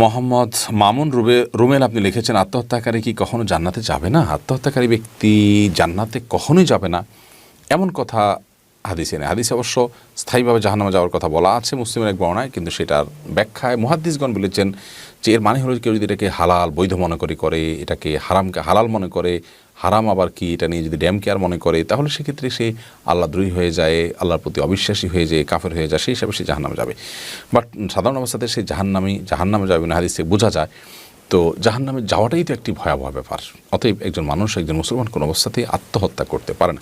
মোহাম্মদ মামুন, রুবে, রুমেল, আপনি লিখেছেন, আত্মহত্যাকারী কি কখনো জান্নাতে যাবে না? আত্মহত্যাকারী ব্যক্তি জান্নাতে কখনোই যাবে না। এমন কথা হাদিসে নেই। হাদিসে অবশ্য স্থায়ীভাবে জাহান্নামে যাওয়ার কথা বলা আছে মুসলিমের এক বর্ণায়, কিন্তু সেটার ব্যাখ্যায় মুহাদ্দিসগণ বলেছেন যে এর মানে হলো কেউ যদি এটাকে হালাল, বৈধ মনে করে করে, এটাকে হারামকে হালাল মনে করে, হারাম আবার কি এটা নিয়ে যদি ড্যাম কেয়ার মনে করে, তাহলে সেক্ষেত্রে সে আল্লাহদ্রোহী হয়ে যায়, আল্লাহর প্রতি অবিশ্বাসী হয়ে যায়, কাফের হয়ে যায়, সেই হিসাবে সে জাহান্নামে যাবে। বাট সাধারণ অবস্থাতে সে জাহান্নামি, জাহান্নামে যাবে না হাদিসে বোঝা যায়। তো জাহান্নামে যাওয়াটাই তো একটি ভয়াবহ ব্যাপার। অতএব একজন মানুষ, একজন মুসলমান কোনো অবস্থাতেই আত্মহত্যা করতে পারে না।